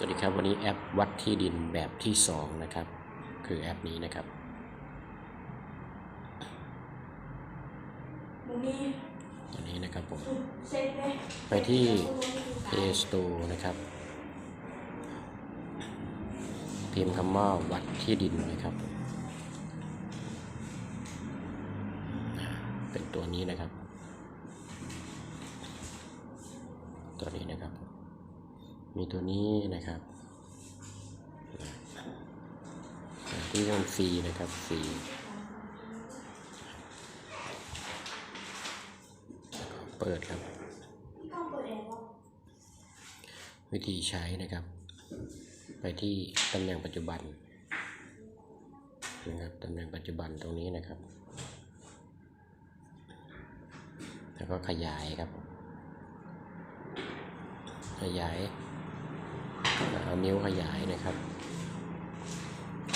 สวัสดีครับวันนี้แอปวัดที่ดินแบบที่ 2 นะครับ คือแอปนี้นะครับมึงนี่ตัวนี้นะครับผมสุดเซ็ตเลยไปที่ Play Store นะครับ พิมพ์คำว่าวัดที่ดินนะครับอ่าเป็นตัวนี้นะครับ ตัวนี้นะครับ มีตัวนี้นะครับที่มันฟรีนะครับฟรีเปิดครับ วิธีใช้นะครับ ไปที่ตำแหน่งปัจจุบันนะครับตำแหน่งปัจจุบันตรงนี้นะครับ แล้วก็ขยายครับ ขยาย เอานิ้วขยายนะครับ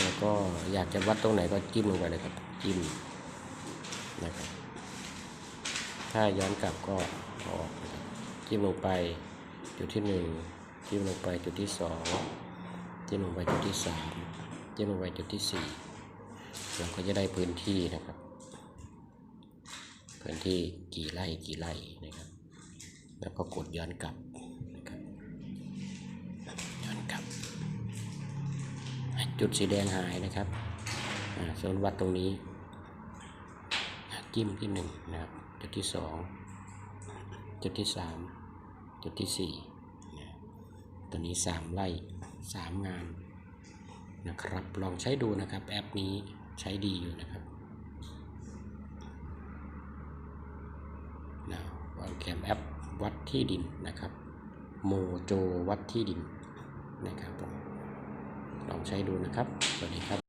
แล้วก็อยากจะวัดตรงไหนก็จิ้มลงไปเลยครับ จิ้มนะครับ ถ้าย้อนกลับก็ออกจิ้มลงไปจุดที่หนึ่งจิ้มลงไปจุดที่สองจิ้มลงไปจุดที่สามจิ้มลงไปจุดที่สี่เราก็จะได้พื้นที่นะครับ พื้นที่กี่ไร่กี่ไร่นะครับ แล้วก็กดย้อนกลับ จุดสีแดงหายนะครับส่วนวัดตรงนี้จิ้มที่หนึ่งนะครับจุดที่สองจุดที่สามจุดที่สี่นะตัวนี้สามไร่สามงานนะครับลองใช้ดูนะครับแอปนี้ใช้ดีอยู่นะครับนะวางแคมแอปวัดที่ดินนะครับ โมโจวัดที่ดินนะครับผม ลองใช้ดูนะครับ สวัสดีครับ